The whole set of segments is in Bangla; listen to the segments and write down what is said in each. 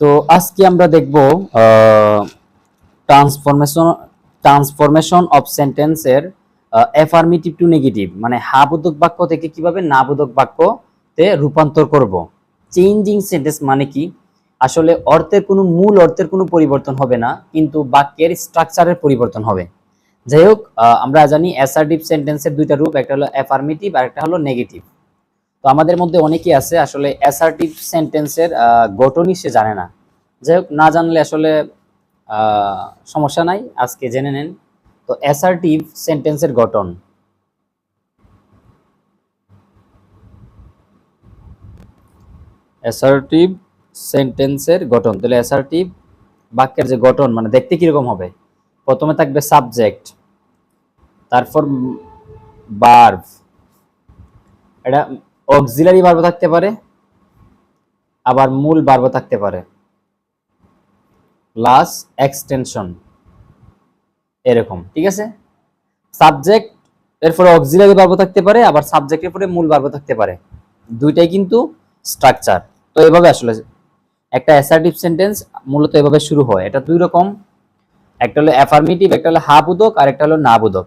তো আজকে আমরা দেখব ট্রান্সফরমেশন ট্রান্সফরমেশন অফ সেন্টেন্সের অ্যাফার্মেটিভ টু নেগেটিভ মানে হাবোধক বাক্য থেকে কীভাবে নাবোধক বাক্যতে রূপান্তর করব। চেঞ্জিং সেন্টেন্স মানে কি? আসলে অর্থের কোনো মূল, অর্থের কোনো পরিবর্তন হবে না, কিন্তু বাক্যের স্ট্রাকচারের পরিবর্তন হবে। যাই হোক আমরা জানি অ্যাসার্টিভ সেন্টেন্সের দুইটা রূপ, একটা হলো অ্যাফার্মেটিভ আর একটা হলো নেগেটিভ তো আমাদের মধ্যে অনেকেই আছে, আসলে অ্যাসার্টিভ সেন্টেন্সের গঠনই সে জানে না। যাই হোক, না জানলে আসলে সমস্যা নাই, আজকে জেনে নেন। তো অ্যাসার্টিভ সেন্টেন্সের গঠন। অ্যাসার্টিভ সেন্টেন্সের গঠন। তাহলে অ্যাসার্টিভ বাক্যের যে গঠন মানে দেখতে কীরকম হবে? প্রথমে থাকবে সাবজেক্ট তারপর বার্ভ এটা অক্সিলারি বার্ব থাকতে পারে, আবার মূল বার্ব থাকতে পারে। প্লাস এক্সটেনশন, এরকম, ঠিক আছে? সাবজেক্ট, এরপরে অক্সিলারি বার্ব থাকতে পারে, আবার সাবজেক্টের পরে মূল বার্ব থাকতে পারে। দুইটাই কিন্তু স্ট্রাকচার তো এভাবে আসলে একটা অ্যাসার্টিভ সেন্টেন্স মূলত এভাবে শুরু হয়। এটা দুই রকম। একটা হলো অ্যাফার্মেটিভ একটা হলো হা বোধক আর একটা হলো না বোধক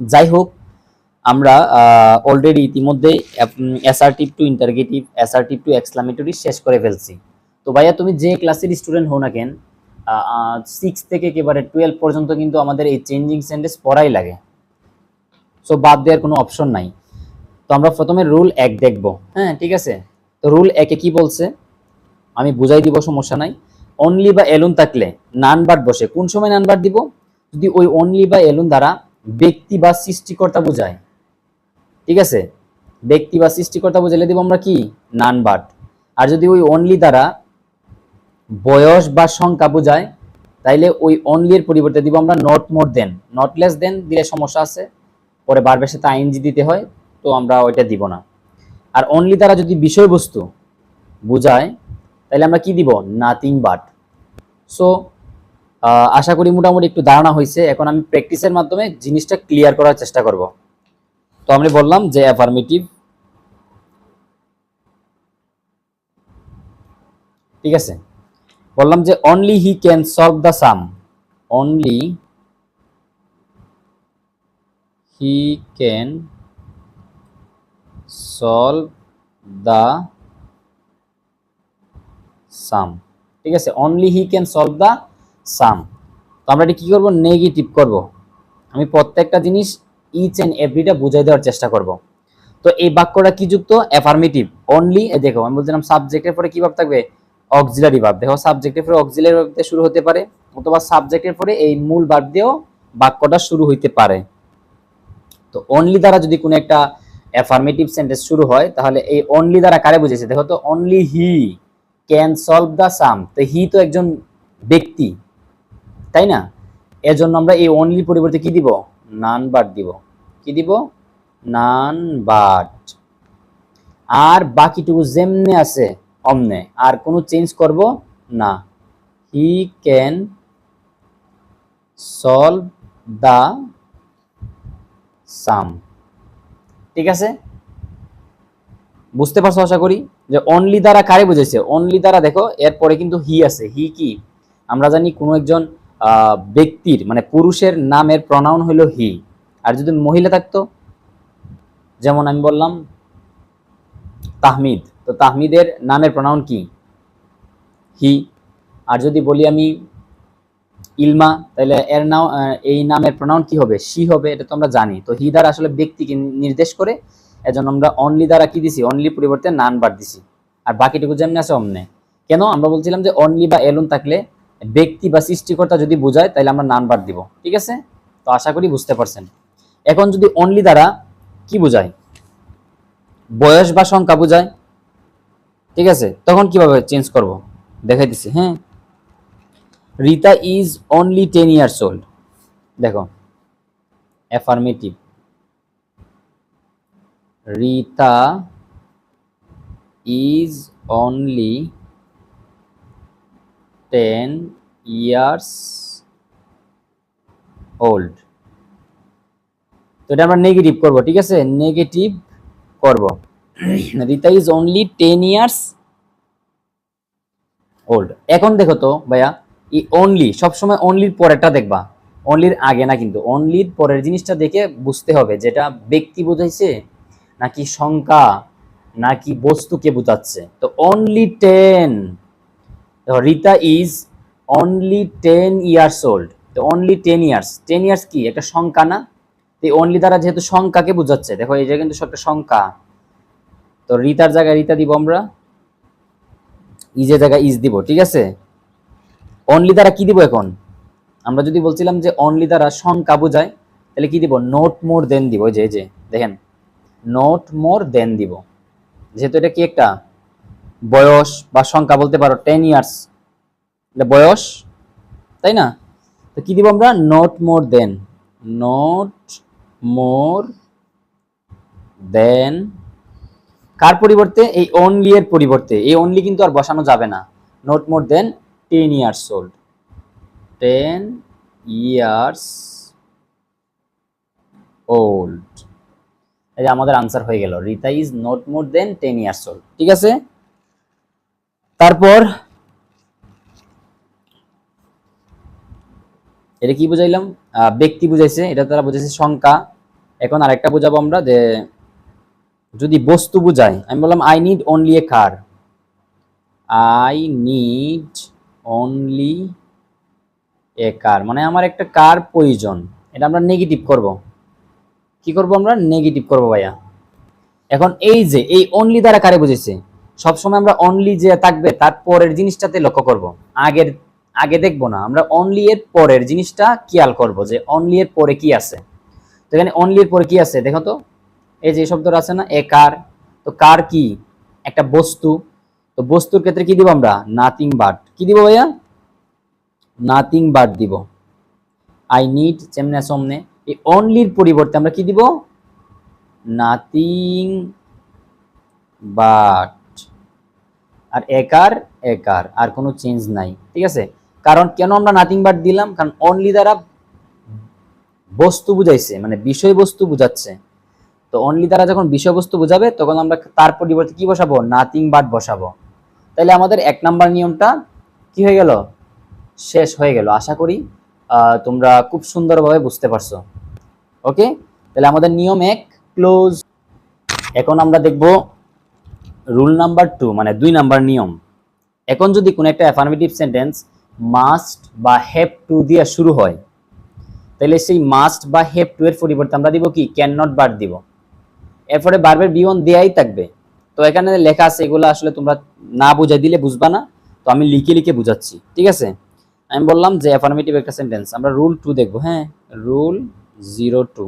যাই হোক আমরা অলরেডি ইতিমধ্যে assertive to interrogative assertive to exclamatory শেষ করে ফেলছি। তো ভাইয়া, তুমি যে ক্লাসের স্টুডেন্ট হও না কেন সিক্স থেকে একেবারে টুয়েলভ পর্যন্ত কিন্তু আমাদের এই চেঞ্জিং সেন্টেন্স পড়াই লাগে। সো বাদ দেওয়ার কোনো অপশন নাই। তো আমরা প্রথমে রুল এক দেখব। হ্যাঁ ঠিক আছে? তো রুল একে কি বলছে? আমি বুঝাই দিব, সমস্যা নাই। অনলি বা এলুন থাকলে নান বার বসে। কোন সময় নান বার দিব? যদি ওই অনলি বা এলুন দ্বারা ব্যক্তি বা সৃষ্টিকর্তা বোঝায়। ঠিক আছে? ব্যক্তি বা সৃষ্টিকর্তা বোঝালে দিব আমরা কি? None but. আর যদি ওই অনলি দ্বারা বয়স বা সংখ্যা বোঝায়, তাইলে ওই অনলির পরিবর্তে দিব আমরা not more than not less than দিলে সমস্যা আছে। পরে বারবার সাথে আইনজি দিতে হয়, তো আমরা ওইটা দিব না। আর অনলি দ্বারা যদি বিষয়বস্তু বোঝায় তাহলে আমরা কি দিব? নাথিং বাট সো আশা করি মোটামুটি একটু ধারণা হয়েছে এখন আমি প্র্যাকটিসের মাধ্যমে জিনিসটা ক্লিয়ার করার চেষ্টা করব। তো আমি বললাম যে অ্যাফার্মেটিভ ঠিক আছে? বললাম যে only he can solve the sum only he can solve the sum ঠিক আছে? Only he can solve the sum তো আমরা এটা কি করব? নেগেটিভ করব। আমি প্রত্যেকটা জিনিস ইচ এন্ড এভরিটা বুঝাই দেওয়ার চেষ্টা করব। তো এই বাক্যটা কি যুক্ত? অ্যাফার্মেটিভ অনলি দেখো, আমি বলছিলাম সাবজেক্টের পরে কি ভাব থাকবে? অক্সিলারি ভাব। দেখো সাবজেক্টের পরে অক্সিলারি ভাব শুরু হতে পারে, অথবা সাবজেক্টের পরে এই মূল ভাব দিয়েও বাক্যটা শুরু হইতে পারে। তো অনলি দ্বারা যদি কোনো একটা অ্যাফার্মেটিভ সেন্টেন্স শুরু হয়, তাহলে এই অনলি দ্বারা কারে বুঝেছে দেখো তো only he can solve the sum তো হি তো একজন ব্যক্তি, তাই না? এর জন্য আমরা এই অনলি পরিবর্তে কি দিব? নান বাট দিব। কি দিব? নান, বাট। আর বাকিটুকু যেমনে আছে, অমনে। আর কোনো চেঞ্জ করব না। হি ক্যান সলভ দা সাম ঠিক আছে? বুঝতে পারছ আশা করি? যে অনলি দ্বারা কারে বুঝেছে অনলি দ্বারা দেখো, এরপরে কিন্তু হি আছে। হি কি? আমরা জানি কোনো একজন ব্যক্তির মানে পুরুষের নামের প্রনাউন হলো হি আর যদি মহিলা থাকতো, যেমন আমি বললাম, তাহমিদ, তো তাহমিদের নামের প্রনাউন কি? হি। আর যদি বলি আমি ইলমা, তাহলে এর নাম এই নামের প্রনাউন কি হবে? সি হবে, এটা তো আমরা জানি। তো হি দ্বারা আসলে ব্যক্তিকে নির্দেশ করে, এজন্য আমরা অনলি দ্বারা কি দিছি? অনলি পরিবর্তে নান বার দিছি। আর বাকিটুকু যেমনি আছে, অমনে। কেন? আমরা বলছিলাম যে অনলি বা এলুন থাকলে ব্যক্তি বা সৃষ্টিকর্তা যদি বোঝায়, তাহলে আমরা নান বার দিব। ঠিক আছে? তো আশা করি বুঝতে পারছেন। এখন যদি অনলি দ্বারা কি বোঝায়? বয়স বা সংখ্যা বোঝায়। ঠিক আছে? তখন কীভাবে চেঞ্জ করব? দেখাই দিছি হ্যাঁ? Rita is only ten years old দেখো affirmative Rita is only ten years old তো এটা আমরা নেগেটিভ করব, ঠিক আছে? নেগেটিভ করব। Rita is only ten years old এখন দেখো তো, ভাইয়া, এই অনলি সবসময় অনলির পরেরটা দেখবা। অনলির আগে না কিন্তু অনলির পরের জিনিসটা দেখে বুঝতে হবে যেটা ব্যক্তি বোঝাইছে নাকি সংখ্যা নাকি বস্তুকে বোঝাচ্ছে। তো only ten Rita is only ten years old তো only ten years ten years কি? একটা সংখ্যা না? তো অনলি দ্বারা যেহেতু সংখ্যাকে বোঝাচ্ছে, দেখো যে কিন্তু একটা সংখ্যা। তো রিতার জায়গায় রিতা দিব আমরা ইজের জায়গায় ইজ দিব, ঠিক আছে? অনলি দ্বারা কি দিব এখন? আমরা যদি বলছিলাম যে অনলি দ্বারা সংখ্যা বোঝায়, তাহলে কি দিব? নোট মোর দেন দিব যে যে, দেখেন। নোট মোর দেন দিব। যেহেতু এটা কি একটা? বয়স বা সংখ্যা বলতে পারো টেন ইয়ার্স এটা বয়স, তাই না? তো কি দিব আমরা? Note more then note more, দেন, কার পরিবর্তে? এই অনলি এর পরিবর্তে। এই অনলি কিন্তু আর বসানো যাবে না। Not more than ten years old ten years old এই আমাদের আনসার হয়ে গেল। Rita is not more than ten years old ঠিক আছে? তারপর, এটা কি বুঝাইলাম? ব্যক্তি বুঝাইছে। এটা তারা বুঝাইছে সংখ্যা। এখন আরেকটা বুঝাবো আমরা যে যদি বস্তু বুঝাই, আমি বললাম I need only a car I need only a car মানে আমার একটা কার প্রয়োজন। এটা আমরা নেগেটিভ করব। কি করব আমরা? নেগেটিভ করব ভাইয়া। এখন এই যে, এই অনলি দ্বারা কারে বুঝেছে? সবসময় আমরা অনলি যে থাকবে, তার পরের জিনিসটাতে লক্ষ্য করব। আগের, আগে দেখব না, আমরা অনলি এর পরের জিনিসটা খেয়াল করব যে অনলি এর পরে কি আছে। এখানে অনলির পরে কি আছে? দেখো তো, এই যে শব্দটা আছে না, এ কার, তো কার কি? একটা বস্তু, তো বস্তুর ক্ষেত্রে কি দিব আমরা? নাথিং বাট কি দিব ভাইয়া? নাথিং বাট দিব। আই নিড চেমনে সমনে এই অনলির পরিবর্তে আমরা কি দিব? নাথিং বাট আর একার একার আর কোনো চেঞ্জ নাই। ঠিক আছে? কারণ কেন আমরা নাথিং বাট দিলাম? কারণ অনলি দ্বারা বস্তু বুঝাইছে মানে বিষয়বস্তু বুঝাচ্ছে। তো অনলি তারা যখন বিষয়বস্তু বুঝাবে, তখন আমরা তার পরিবর্তে কি বসাবো? নাথিং বাট বসাবো। তাহলে আমাদের এক নাম্বার নিয়মটা কি হয়ে গেল? শেষ হয়ে গেল। আশা করি তোমরা খুব সুন্দরভাবে বুঝতে পারছ। ওকে তাহলে আমাদের নিয়ম এক ক্লোজ এখন আমরা দেখব রুল নাম্বার টু মানে দুই নাম্বার নিয়ম। এখন যদি কোনো একটা অ্যাফার্মেটিভ সেন্টেন্স মাস্ট বা হ্যাভ টু দিয়ে শুরু হয় তাহলে সেই মাস্ট বা হ্যাভ টু এর পরিবর্তে আমরা দিব কি ক্যান নট বার দিব। এরপরে বারবার বিয়ন দেয়াই থাকবে। তো এখানে লেখা আছে, এগুলো আসলে তোমরা না বুঝাই দিলে বুঝবা না। তো আমি লিখে লিখে বুঝাচ্ছি, ঠিক আছে? আমি বললাম যে অ্যাফার্মেটিভ একটা সেন্টেন্স আমরা রুল টু দেখব হ্যাঁ? রুল জিরো টু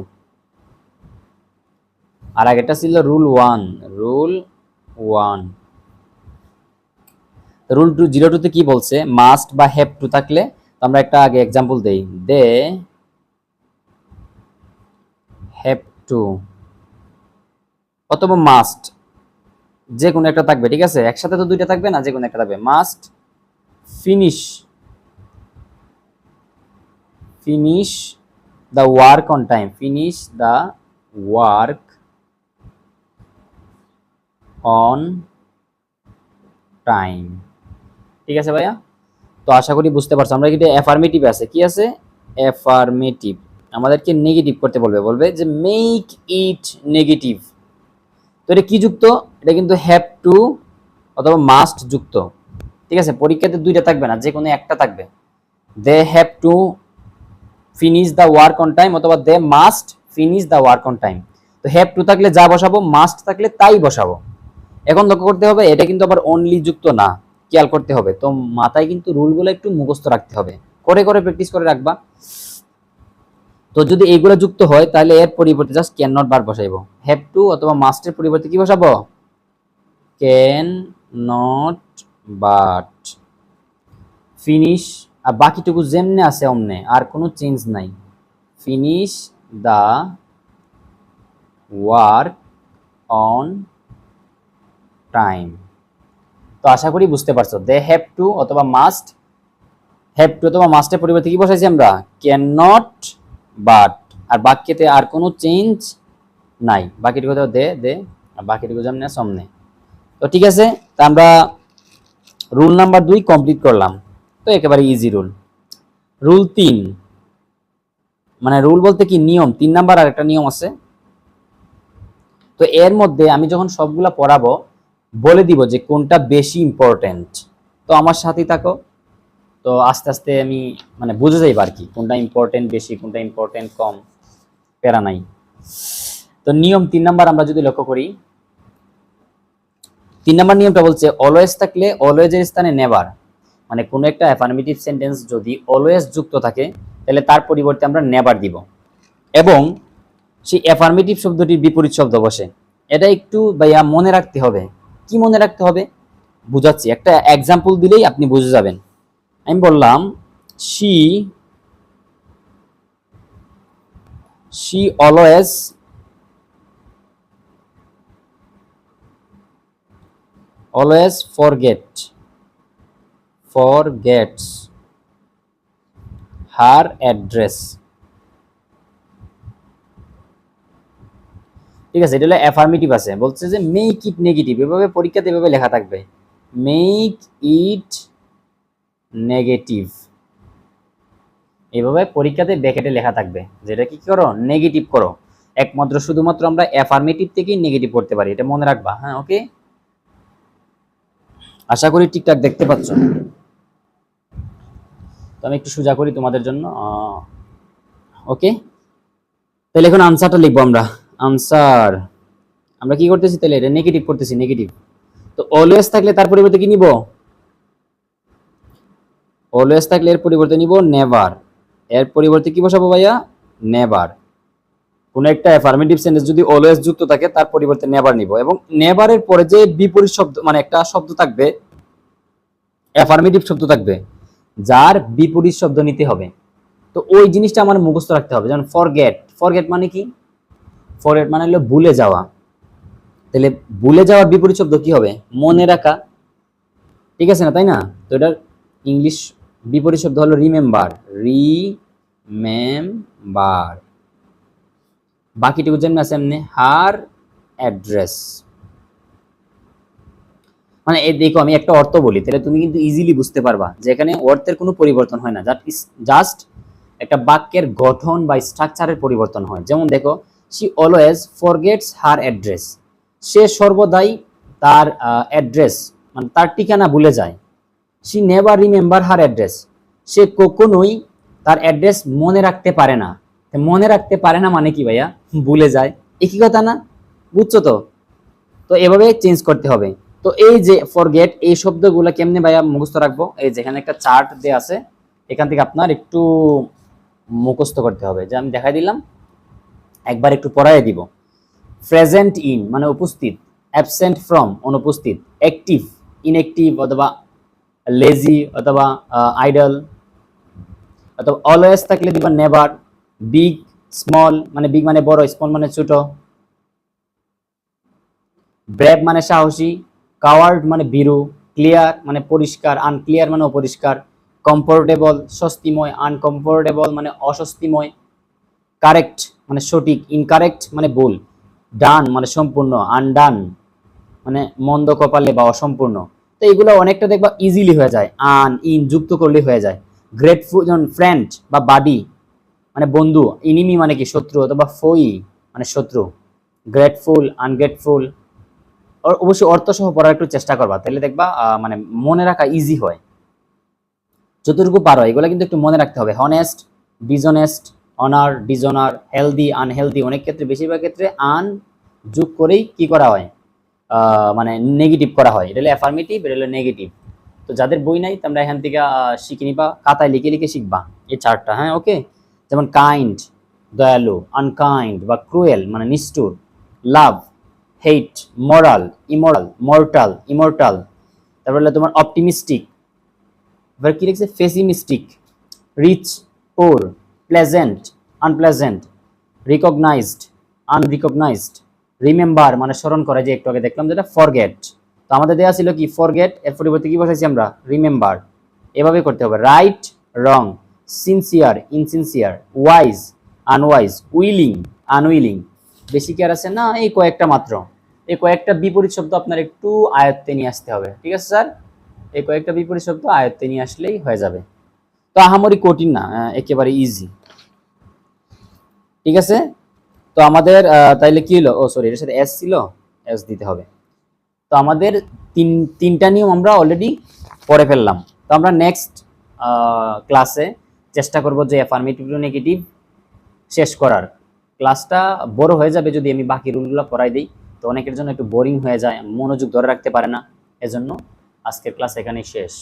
আর আগেটা ছিল rule one rule one rule two zero টুতে কি বলছে? মাস্ট বা হ্যাভ টু থাকলে, তো আমরা একটা আগে এক্সাম্পল দেই। দে হ্যাভ টু অথবা মাস্ট যে কোনো একটা থাকবে, ঠিক আছে? একসাথে তো দুইটা থাকবে না যে কোনো একটা থাকবে। Must finish finish the work on time finish the work on time ঠিক আছে ভাইয়া? তো আশা করি বুঝতে পারছ। আমরা কিন্তু অ্যাফার্মেটিভ আছে। কি আছে? অ্যাফার্মেটিভ আমাদেরকে নেগেটিভ করতে বলবে বলবে যে মেক ইট নেগেটিভ তো এটা কি যুক্ত? এটা কিন্তু হ্যাভ টু অথবা মাস্ট যুক্ত। ঠিক আছে? পরীক্ষাতে দুইটা থাকবে না, যে কোনো একটা থাকবে। They have to finish the work on time অথবা they must finish the work on time তো হ্যাভ টু থাকলে যা বসাবো মাস্ট থাকলে তাই বসাবো। এখন লক্ষ্য করতে হবে, এটা কিন্তু আবার অনলি যুক্ত না, খেয়াল করতে হবে। তো মাথায় কিন্তু রুলগুলো একটু মুখস্থ রাখতে হবে। করে করে প্র্যাকটিস করে রাখবা। তো যদি এইগুলো যুক্ত হয়, তাহলে এর পরিবর্তে জাস্ট ক্যান নট বার বসাইবো। হ্যাভ টু অথবা মাস্টের পরিবর্তে কি বসাবো? ক্যান নট বাট ফিনিশ আর বাকিটুকু যেমনে আছে অমনে, আর কোনো চেঞ্জ নাই। Finish the work on time তো আশা করি বুঝতে পারছ। দে হ্যাভ টু অথবা মাস্ট হ্যাভ টু অথবা মাস্টের পরিবর্তে কি বসাইছি আমরা? ক্যান নট বাট আর বাক্যতে আর কোনো চেঞ্জ নাই। বাকিটুকু তো দে দে, আর বাকিটুকু যেমন সামনে তো ঠিক আছে, তা আমরা রুল নাম্বার দুই কমপ্লিট করলাম। তো একেবারে ইজি রুল রুল তিন। মানে রুল বলতে কি? নিয়ম। তিন নাম্বার আর একটা নিয়ম আছে। তো এর মধ্যে আমি যখন সবগুলা পড়াবো, বলে দিব যে কোনটা বেশি ইম্পর্টেন্ট তো আমার সাথেই থাকো। তো আস্তে আস্তে আমি মানে বুঝে যাইব আর কি, কোনটা ইম্পর্টেন্ট বেশি, কোনটা ইম্পর্টেন্ট কম, প্যারা নাই। তো নিয়ম তিন নাম্বার আমরা যদি লক্ষ্য করি, তিন নাম্বার নিয়মটা বলছে অলওয়েজ থাকলে অলওয়েজ এর স্থানে নেভার মানে কোনো একটা অ্যাফার্মেটিভ সেন্টেন্স যদি অলওয়েজ যুক্ত থাকে, তাহলে তার পরিবর্তে আমরা নেভার দিব। এবং সেই অ্যাফার্মেটিভ শব্দটির বিপরীত শব্দ বসে। এটা একটু ভাইয়া মনে রাখতে হবে। কি মনে রাখতে হবে? বুঝাচ্ছি। একটা এক্সাম্পল দিলেই আপনি বুঝে যাবেন। আমি বললাম she she always always forget, forgets her address. ঠিক আছে, এটা হলো অ্যাফার্মেটিভ আছে। বলছে যে মেক ইট নেগেটিভ এভাবে পরীক্ষাতে এভাবে লেখা থাকবে। Make it negative. এইভাবে পরীক্ষাতে ব্যাকেটে লেখা থাকবে, যেটা কি করো? নেগেটিভ করো। একমাত্র শুধুমাত্র আমরা অ্যাফার্মেটিভ থেকেই নেগেটিভ করতে পারি, এটা মনে রাখবা হ্যাঁ ওকে? আশা করি ঠিকঠাক দেখতে পাচ্ছ। তো আমি একটু সোজা করি তোমাদের জন্য ওকে? তাহলে এখন আনসারটা লিখব আমরা। আনসার আমরা কি করতেছি তাহলে? এটা নেগেটিভ করতেছি নেগেটিভ তো অলওয়েজ থাকলে তার পরিবর্তে কি নিব? অলওয়েজ থাকলে এর পরিবর্তে নিব নেভার এর পরিবর্তে কি বসাবো ভাইয়া? নেভার কোন একটা অ্যাফার্মেটিভ সেন্টেন্স যদি অলওয়েজ যুক্ত থাকে, তার পরিবর্তে নেভার নিব। এবং নেভারের পরে যে বিপরীত শব্দ মানে একটা শব্দ থাকবে অ্যাফার্মেটিভ শব্দ থাকবে, যার বিপরীত শব্দ নিতে হবে। তো ওই জিনিসটা আমার মুখস্থ রাখতে হবে। যেমন ফরগেট ফরগেট মানে কি? ফরগেট মানে হলো ভুলে যাওয়া। তাহলে ভুলে যাওয়ার বিপরীত শব্দ কি হবে? মনে রাখা। ঠিক আছে না, তাই না? তো এটার ইংলিশ বিপরীত শব্দ হলো রিমেম্বার রিমেম্বার বাকিটুকু যেমন আছে এমনি হার অ্যাড্রেস মানে এই দেখো, আমি একটা অর্থ বলি, তাহলে তুমি কিন্তু ইজিলি বুঝতে পারবা যে এখানে অর্থের কোনো পরিবর্তন হয় না জাস্ট একটা বাক্যের গঠন বা স্ট্রাকচারের পরিবর্তন হয়। যেমন দেখো she always forgets her address সে সর্বদাই তার অ্যাড্রেস মানে তার ঠিকানা ভুলে যায়। She never remember her address সে কখনোই তার অ্যাড্রেস মনে রাখতে পারে না। মনে রাখতে পারে না মানে কি ভাইয়া? ভুলে যায়। একই কথা না? বুঝছ তো? তো এভাবে চেঞ্জ করতে হবে। তো এই যে ফরগেট এই শব্দগুলো কেমনে ভাইয়া মুখস্থ রাখব? এই যেখানে একটা চার্ট দেওয়া আছে। এখান থেকে আপনার একটু মুখস্থ করতে হবে। যে আমি দেখাই দিলাম। একবার একটু পড়াই দিব। প্রেজেন্ট ইন মানে উপস্থিত। অ্যাবসেন্ট ফ্রম অনুপস্থিত। অ্যাক্টিভ ইনঅ্যাক্টিভ অথবা লেজি অথবা আইডল অথবা অলওয়েজ থাকলে দিবা নেভার বিগ স্মল মানে বিগ মানে বড় স্মল মানে ছোট। ব্রেভ মানে সাহসী কাওয়ার্ড মানে বিরু ক্লিয়ার মানে পরিষ্কার আনক্লিয়ার মানে অপরিষ্কার কমফোর্টেবল স্বস্তিময় আনকমফোর্টেবল মানে অস্বস্তিময় কারেক্ট মানে সঠিক ইনকারেক্ট মানে ভুল ডান মানে সম্পূর্ণ আনডান মানে মন্দ কপালে বা অসম্পূর্ণ। তো এগুলো অনেকটা দেখবা ইজিলি হয়ে যায়। আন, ইন যুক্ত করলে হয়ে যায়। গ্রেটফুল যেমন ফ্রেন্ড বা বাডি মানে বন্ধু ইনিমি মানে কি? শত্রু অথবা ফই মানে শত্রু। গ্রেটফুল আনগ্রেটফুল অবশ্যই অর্থ সহ পড়ার একটু চেষ্টা করবা। তাহলে দেখবা মানে মনে রাখা ইজি হয়। যতটুকু পারো, এগুলো কিন্তু একটু মনে রাখতে হবে। Honest dishonest honour dishonour healthy unhealthy অনেক ক্ষেত্রে, বেশিরভাগ ক্ষেত্রে, আন যোগ করেই কি করা হয়? মানে নেগেটিভ করা হয়। এটা হলো অ্যাফার্মেটিভ এটা হলো নেগেটিভ তো যাদের বই নাই, তোমরা এখান থেকে শিখে নিবা। খাতায় লিখে লিখে শিখবা এই চারটা হ্যাঁ ওকে যেমন কাইন্ড দয়ালু আনকাইন্ড বা ক্রুয়েল মানে নিষ্ঠুর। Love hate moral immoral mortal immortal তারপরে হলো তোমার অপটিমিস্টিক এবার কি লিখছে? Pessimistic rich poor pleasant unpleasant recognised unrecognised remember মানে স্মরণ করে, যে একটু আগে দেখলাম যেটা ফরগেট তো আমাদের দেওয়া ছিল কি? ফরগেট এর পরিবর্তে কি বসাইছি আমরা? রিমেম্বার এভাবে করতে হবে। Right wrong sincere insincere wise unwise willing unwilling বেশি কি আর আছে? না, এই কয়েকটা মাত্র। এই কয়েকটা বিপরীত শব্দ আপনার একটু আয়ত্তে নিয়ে আসতে হবে। ঠিক আছে, স্যার? এই কয়েকটা বিপরীত শব্দ আয়ত্তে নিয়ে আসলেই হয়ে যাবে। তো আহামরি কঠিন না একেবারে ইজি ঠিক আছে? তো আমাদের তাইলে কি হলো? ও সরি এর সাথে এস ছিল? এস দিতে হবে। তো আমাদের তিন, তিনটা নিয়ম আমরা অলরেডি পড়ে ফেললাম। তো আমরা নেক্সট ক্লাসে চেষ্টা করব যে অ্যাফার্মেটিভ টু নেগেটিভ শেষ করার। ক্লাসটা বড় হয়ে যাবে যদি আমি বাকি রুলগুলো পড়াই দিই। তো অনেকের জন্য একটু বোরিং হয়ে যায়, মনোযোগ ধরে রাখতে পারে না। এজন্য আজকের ক্লাস এখানেই শেষ।